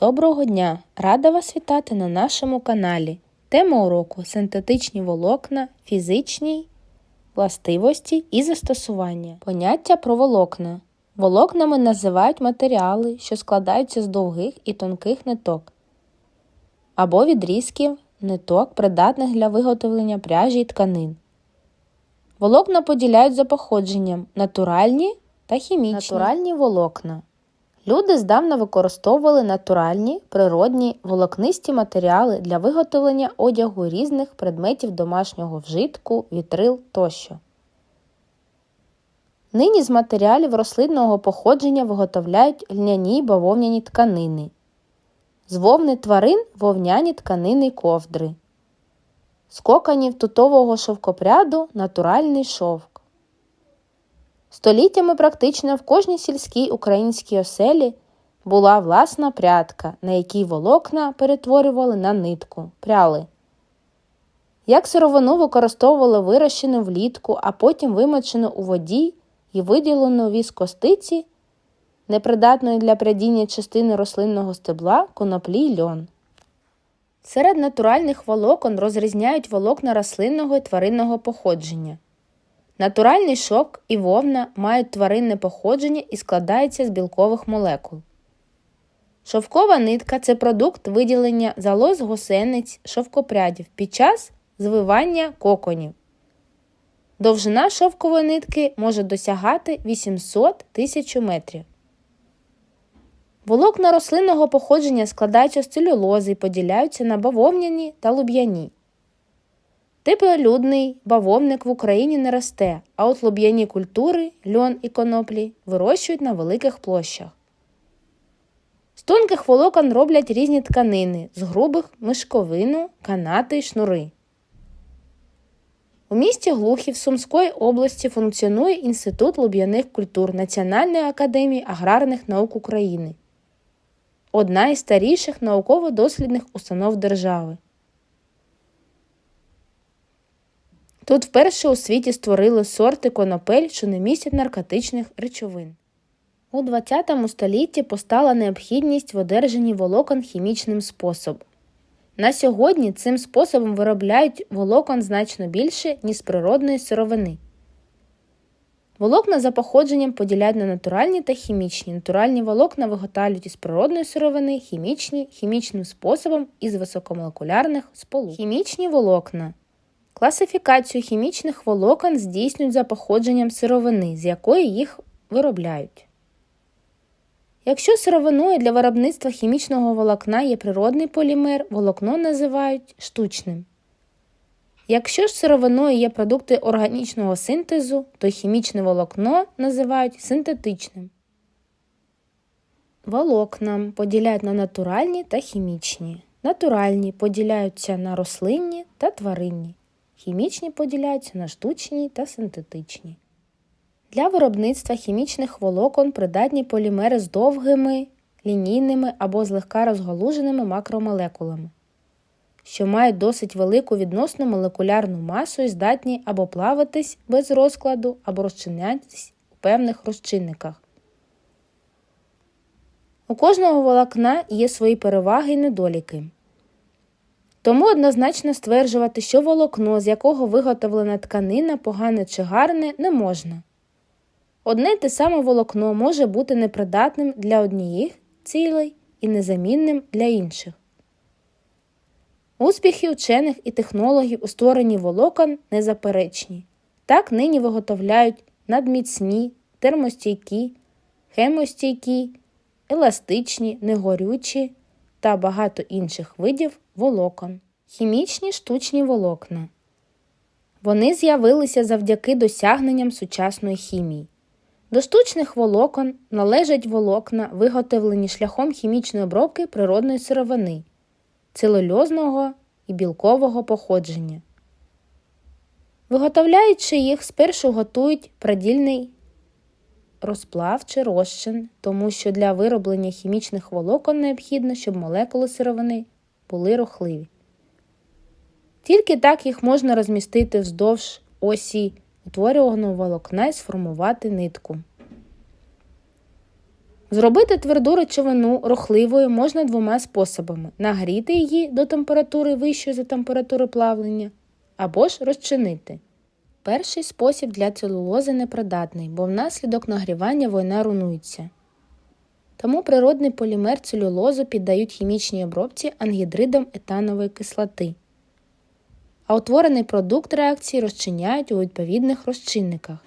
Доброго дня! Рада вас вітати на нашому каналі. Тема уроку синтетичні волокна, фізичні властивості і застосування. Поняття про волокна. Волокнами називають матеріали, що складаються з довгих і тонких ниток або відрізків ниток, придатних для виготовлення пряжі і тканин. Волокна поділяють за походженням натуральні та хімічні. Натуральні волокна. Люди здавна використовували натуральні, природні, волокнисті матеріали для виготовлення одягу різних предметів домашнього вжитку, вітрил тощо. Нині з матеріалів рослинного походження виготовляють льняні бавовняні тканини. З вовни тварин вовняні тканини ковдри. З коканів тутового шовкопряду натуральний шовк. Століттями практично в кожній сільській українській оселі була власна прядка, на якій волокна перетворювали на нитку, пряли. Як сировину використовували вирощену влітку, а потім вимочену у воді і виділену віз костиці, непридатної для прядіння частини рослинного стебла, коноплі й льон. Серед натуральних волокон розрізняють волокна рослинного і тваринного походження. Натуральний шовк і вовна мають тваринне походження і складаються з білкових молекул. Шовкова нитка це продукт виділення залоз гусениць шовкопрядів під час звивання коконів. Довжина шовкової нитки може досягати 800 тисяч метрів. Волокна рослинного походження складаються з целюлози і поділяються на бавовняні та луб'яні. Типелюдний бавовник в Україні не росте, а от луб'яні культури, льон і коноплі вирощують на великих площах. З тонких волокон роблять різні тканини, з грубих мишковину, канати й шнури. У місті Глухів Сумської області функціонує Інститут луб'яних культур Національної академії аграрних наук України, одна із старіших науково-дослідних установ держави. Тут вперше у світі створили сорти конопель, що не містять наркотичних речовин. У ХХ столітті постала необхідність в одержанні волокон хімічним способом. На сьогодні цим способом виробляють волокон значно більше, ніж з природної сировини. Волокна за походженням поділяють на натуральні та хімічні. Натуральні волокна виготовлюють із природної сировини, хімічні хімічним способом із високомолекулярних сполук. Хімічні волокна. Класифікацію хімічних волокон здійснюють за походженням сировини, з якої їх виробляють. Якщо сировиною для виробництва хімічного волокна є природний полімер, волокно називають штучним. Якщо ж сировиною є продукти органічного синтезу, то хімічне волокно називають синтетичним. Волокна поділяють на натуральні та хімічні. Натуральні поділяються на рослинні та тваринні. Хімічні поділяються на штучні та синтетичні. Для виробництва хімічних волокон придатні полімери з довгими, лінійними або злегка розгалуженими макромолекулами, що мають досить велику відносну молекулярну масу і здатні або плаватись без розкладу, або розчинятись у певних розчинниках. У кожного волокна є свої переваги і недоліки. Тому однозначно стверджувати, що волокно, з якого виготовлена тканина, погане чи гарне, не можна. Одне те саме волокно може бути непридатним для однієї цілей і незамінним для інших. Успіхи вчених і технологів у створенні волокон незаперечні. Так нині виготовляють надміцні, термостійкі, хемостійкі, еластичні, негорючі та багато інших видів волокон. Хімічні штучні волокна. Вони з'явилися завдяки досягненням сучасної хімії. До штучних волокон належать волокна, виготовлені шляхом хімічної обробки природної сировини, целульозного і білкового походження. Виготовляючи їх, спершу готують продільний розплав чи розчин, тому що для вироблення хімічних волокон необхідно, щоб молекули сировини були рухливі. Тільки так їх можна розмістити вздовж осі утворюваного волокна і сформувати нитку. Зробити тверду речовину рухливою можна двома способами: нагріти її до температури вищої за температуру плавлення, або ж розчинити. Перший спосіб для целулози непридатний, бо внаслідок нагрівання вона руйнується. Тому природний полімер целюлозу піддають хімічній обробці ангідридом етанової кислоти, а утворений продукт реакції розчиняють у відповідних розчинниках.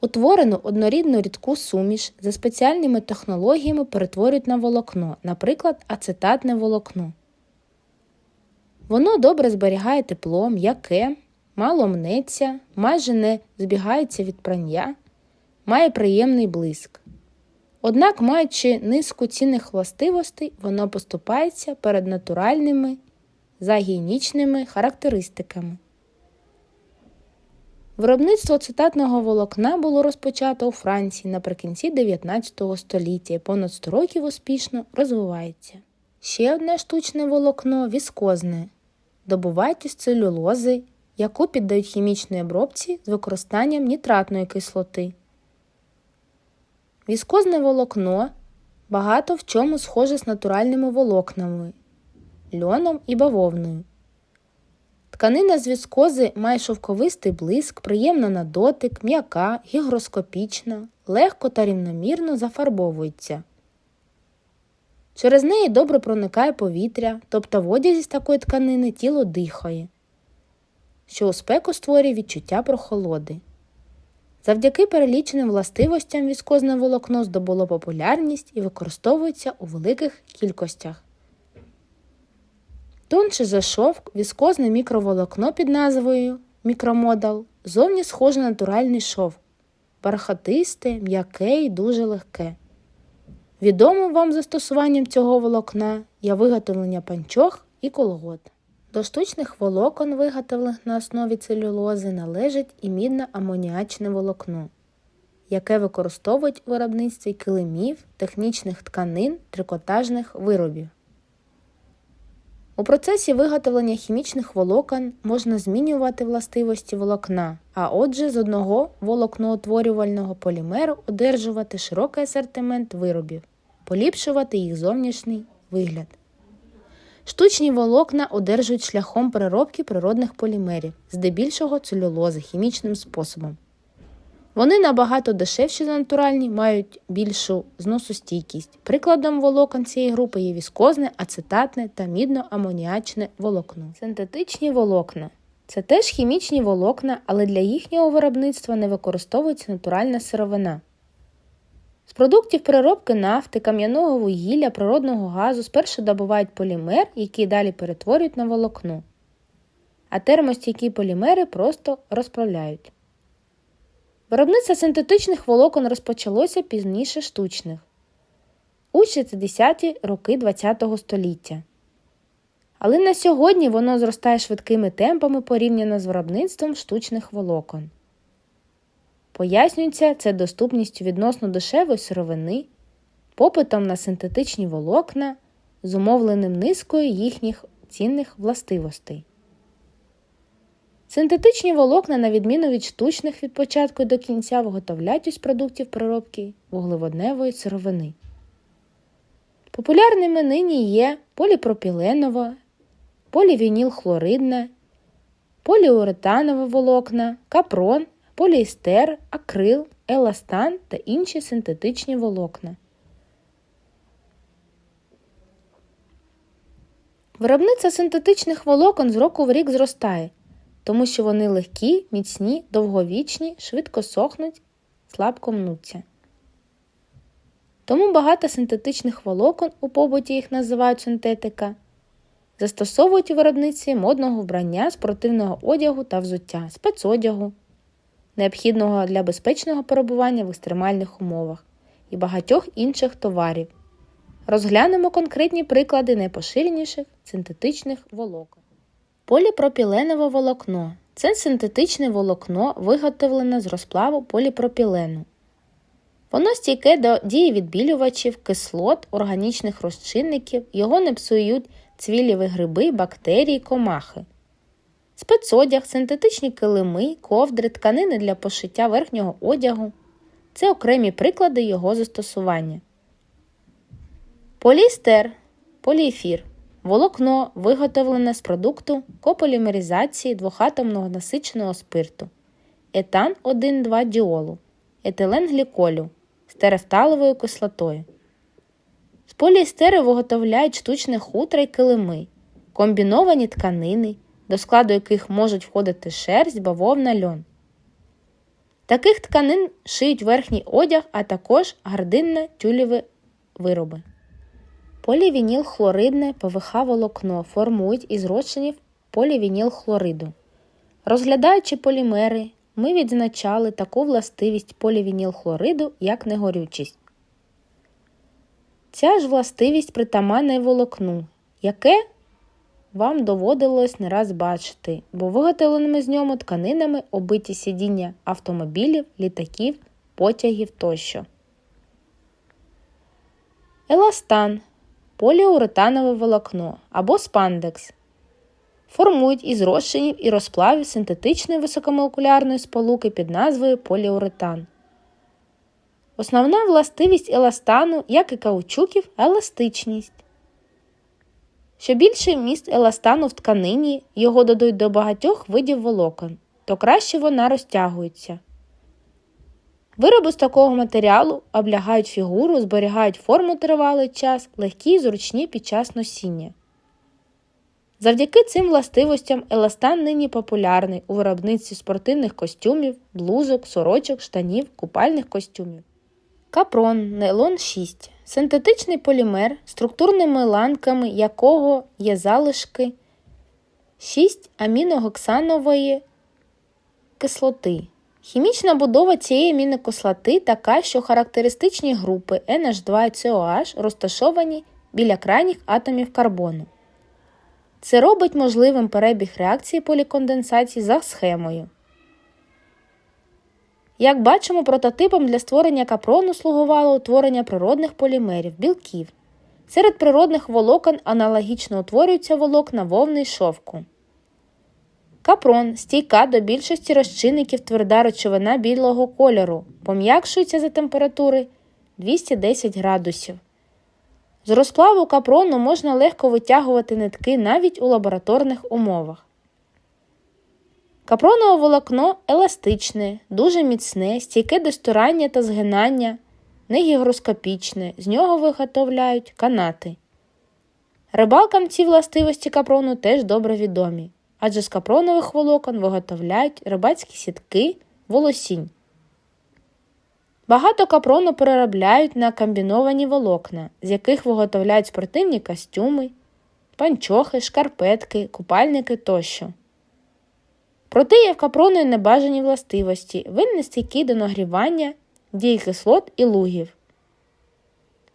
Утворену однорідну рідку суміш за спеціальними технологіями перетворюють на волокно, наприклад, ацетатне волокно. Воно добре зберігає тепло, м'яке, мало мнеться, майже не збігається від прання, має приємний блиск. Однак, маючи низку цінних властивостей, воно поступається перед натуральними загінічними характеристиками. Виробництво цитатного волокна було розпочато у Франції наприкінці 19 століття і понад 100 років успішно розвивається. Ще одне штучне волокно віскозне, добувають із целюлози, яку піддають хімічній обробці з використанням нітратної кислоти. Віскозне волокно багато в чому схоже з натуральними волокнами, льоном і бавовною. Тканина з віскози має шовковистий блиск, приємна на дотик, м'яка, гігроскопічна, легко та рівномірно зафарбовується. Через неї добре проникає повітря, тобто в одязі з такої тканини тіло дихає, що у спеку створює відчуття прохолоди. Завдяки переліченим властивостям віскозне волокно здобуло популярність і використовується у великих кількостях. Тонше за шовк віскозне мікроволокно під назвою мікромодал зовні схоже на натуральний шовк, бархатисте, м'яке і дуже легке. Відомим вам застосуванням цього волокна є виготовлення панчох і колгот. До штучних волокон, виготовлених на основі целюлози, належить і мідно амоніачне волокно, яке використовують у виробництві килимів, технічних тканин, трикотажних виробів. У процесі виготовлення хімічних волокон можна змінювати властивості волокна, а отже, з одного волокноутворювального полімеру одержувати широкий асортимент виробів, поліпшувати їх зовнішній вигляд. Штучні волокна одержують шляхом переробки природних полімерів, здебільшого целюлози хімічним способом. Вони набагато дешевші за натуральні, мають більшу зносостійкість. Прикладом волокон цієї групи є віскозне, ацетатне та мідно-амоніачне волокно. Синтетичні волокна це теж хімічні волокна, але для їхнього виробництва не використовується натуральна сировина. З продуктів переробки нафти, кам'яного вугілля, природного газу спершу добувають полімер, який далі перетворюють на волокно, а термостійкі полімери просто розправляють. Виробництво синтетичних волокон розпочалося пізніше штучних у 60-ті роки ХХ століття. Але на сьогодні воно зростає швидкими темпами порівняно з виробництвом штучних волокон. Пояснюється це доступністю відносно дешевої сировини, попитом на синтетичні волокна, зумовленим низкою їхніх цінних властивостей. Синтетичні волокна, на відміну від штучних від початку до кінця, виготовляють із продуктів переробки вуглеводневої сировини. Популярними нині є поліпропіленова, полівінілхлоридна, поліуретанове волокна, капрон, поліестер, акрил, еластан та інші синтетичні волокна. Виробництво синтетичних волокон з року в рік зростає тому що вони легкі, міцні, довговічні, швидко сохнуть, слабко мнуться. Тому багато синтетичних волокон, у побуті їх називають синтетика, застосовують у виробництві модного вбрання, спортивного одягу та взуття, спецодягу, необхідного для безпечного перебування в екстремальних умовах і багатьох інших товарів. Розглянемо конкретні приклади найпоширеніших синтетичних волокон. Поліпропіленове волокно це синтетичне волокно, виготовлене з розплаву поліпропілену. Воно стійке до дії відбілювачів, кислот, органічних розчинників, його не псують цвіліві гриби, бактерії, комахи. Спецодяг, синтетичні килими, ковдри, тканини для пошиття верхнього одягу, Це окремі приклади його застосування. Поліестер, поліефір. Волокно, виготовлене з продукту кополімеризації двохатомного насиченого спирту, етан 1,2 діолу, етилен гліколю з терефталовою кислотою. З поліестеру виготовляють штучне хутро й килими, комбіновані тканини, до складу яких можуть входити шерсть, бавовна, льон. Таких тканин шиють верхній одяг, а також гардинне тюлєві вироби. Полівінілхлоридне ПВХ волокно формують із розчинів полівінілхлориду. Розглядаючи полімери, ми відзначали таку властивість полівінілхлориду, як негорючість. Ця ж властивість притаманна й волокну, яке вам доводилось не раз бачити, бо виготовленими з ньому тканинами обиті сидіння автомобілів, літаків, потягів тощо. Еластан поліуретанове волокно або спандекс. Формують із розчинів і розплавів синтетичної високомолекулярної сполуки під назвою поліуретан. Основна властивість еластану, як і каучуків, еластичність. Що більший вміст еластану в тканині його додають до багатьох видів волокон, то краще вона розтягується. Вироби з такого матеріалу облягають фігуру, зберігають форму тривалий час, легкі й зручні під час носіння. Завдяки цим властивостям еластан нині популярний у виробництві спортивних костюмів, блузок, сорочок, штанів, купальних костюмів. Капрон нейлон 6 синтетичний полімер, структурними ланками якого є залишки 6 аміногоксанової кислоти. Хімічна будова цієї амінокислоти така, що характеристичні групи NH2 і COH розташовані біля крайніх атомів карбону. Це робить можливим перебіг реакції поліконденсації за схемою. Як бачимо, прототипом для створення капрону слугувало утворення природних полімерів білків. Серед природних волокон аналогічно утворюються волокна вовни й шовку. Капрон стійка до більшості розчинників тверда речовина білого кольору, пом'якшується за температури 210 градусів. З розплаву капрону можна легко витягувати нитки навіть у лабораторних умовах. Капронове волокно еластичне, дуже міцне, стійке до стирання та згинання, негігроскопічне, з нього виготовляють канати. Рибалкам ці властивості капрону теж добре відомі адже з капронових волокон виготовляють рибацькі сітки, волосінь. Багато капрону переробляють на комбіновані волокна, з яких виготовляють спортивні костюми, панчохи, шкарпетки, купальники тощо. Проте є в капрону небажані властивості, він стійкий до нагрівання, дій кислот і лугів.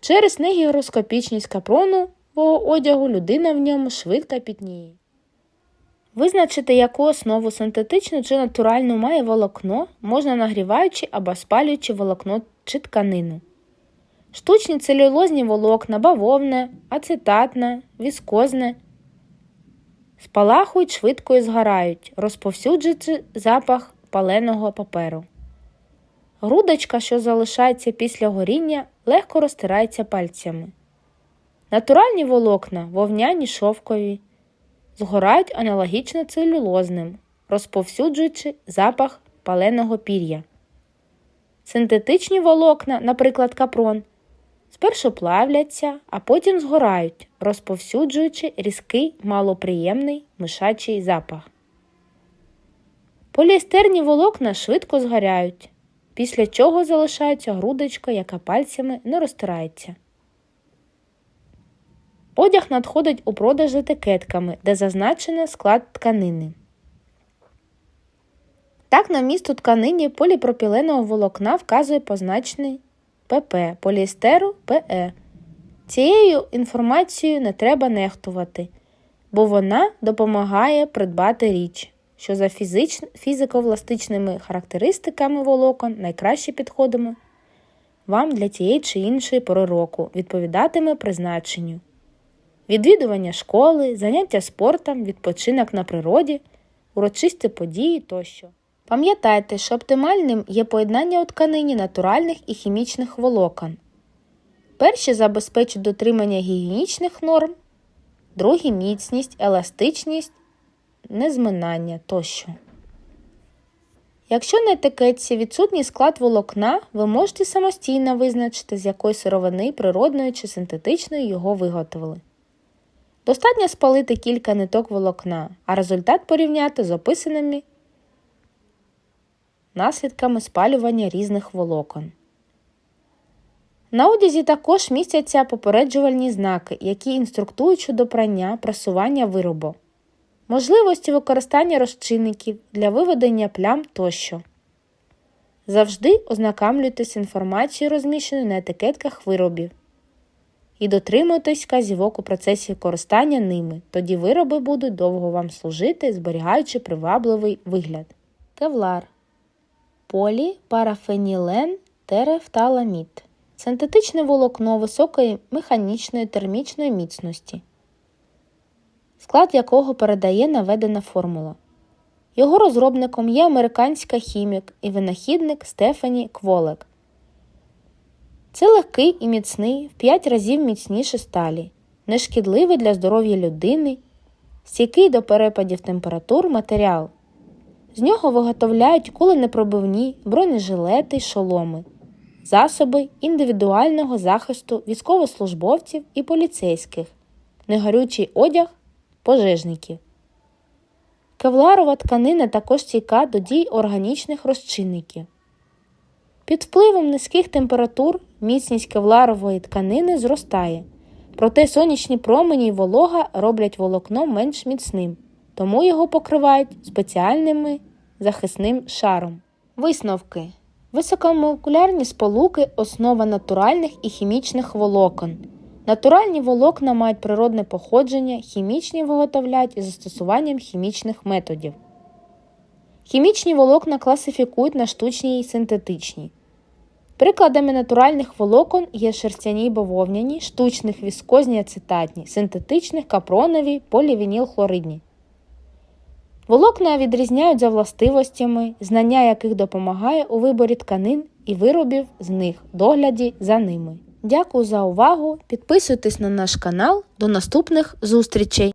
Через негігроскопічність капронового одягу людина в ньому швидко пітніє. Визначити, яку основу синтетичну чи натуральну має волокно, можна нагріваючи або спалюючи волокно чи тканину. Штучні целюлозні волокна, бавовне, ацетатне, віскозне, спалахують швидко і згорають, розповсюджуючи запах паленого паперу. Грудочка, що залишається після горіння, легко розтирається пальцями. Натуральні волокна, вовняні шовкові згорають аналогічно целюлозним, розповсюджуючи запах паленого пір'я. Синтетичні волокна, наприклад, капрон, спершу плавляться, а потім згорають, розповсюджуючи різкий малоприємний мишачий запах. Поліестерні волокна швидко згоряють, після чого залишається грудочка, яка пальцями не розтирається. Одяг надходить у продаж етикетками, де зазначено склад тканини. Так, на місту тканині поліпропіленого волокна вказує позначений ПП поліестеру ПЕ. Цією інформацією не треба нехтувати, бо вона допомагає придбати річ, що за фізико-властичними характеристиками волокон найкраще підходимо вам для тієї чи іншої пори року, відповідатиме призначенню відвідування школи, заняття спортом, відпочинок на природі, урочисті події тощо. Пам'ятайте, що оптимальним є поєднання у тканині натуральних і хімічних волокон. Перші забезпечують дотримання гігієнічних норм, другі міцність, еластичність, незминання тощо. Якщо на етикетці відсутній склад волокна, ви можете самостійно визначити, з якої сировини природної чи синтетичної його виготовили. Достатньо спалити кілька ниток волокна, а результат порівняти з описаними наслідками спалювання різних волокон. На одязі також містяться попереджувальні знаки, які інструктують щодо прання, прасування виробу, можливості використання розчинників для виведення плям тощо. Завжди ознакомлюйтесь інформацією, розміщеною на етикетках виробів, і дотримуйтесь вказівок у процесі використання ними, тоді вироби будуть довго вам служити, зберігаючи привабливий вигляд. Кевлар поліпарафенілен терефталамід синтетичне волокно високої механічної термічної міцності, склад якого передає наведена формула. Його розробником є американська хімік і винахідник Стефані Кволек. Це легкий і міцний в 5 разів міцніше сталі, нешкідливий для здоров'я людини, стійкий до перепадів температур матеріал. З нього виготовляють куленепробивні бронежилети й шоломи, засоби індивідуального захисту військовослужбовців і поліцейських, негорючий одяг пожежників. Кевларова тканина також стійка до дій органічних розчинників. Під впливом низьких температур міцність кевларової тканини зростає, проте сонячні промені й волога роблять волокно менш міцним, тому його покривають спеціальними захисним шаром. Висновки Високомолекулярні сполуки основа натуральних і хімічних волокон. Натуральні волокна мають природне походження, хімічні виготовляють із застосуванням хімічних методів. Хімічні волокна класифікують на штучні і синтетичні. Прикладами натуральних волокон є шерстяні бавовняні, штучних віскозні ацетатні, синтетичних капронові, полівінілхлоридні. Волокна відрізняють за властивостями, знання яких допомагає у виборі тканин і виробів з них, догляді за ними. Дякую за увагу! Підписуйтесь на наш канал. До наступних зустрічей!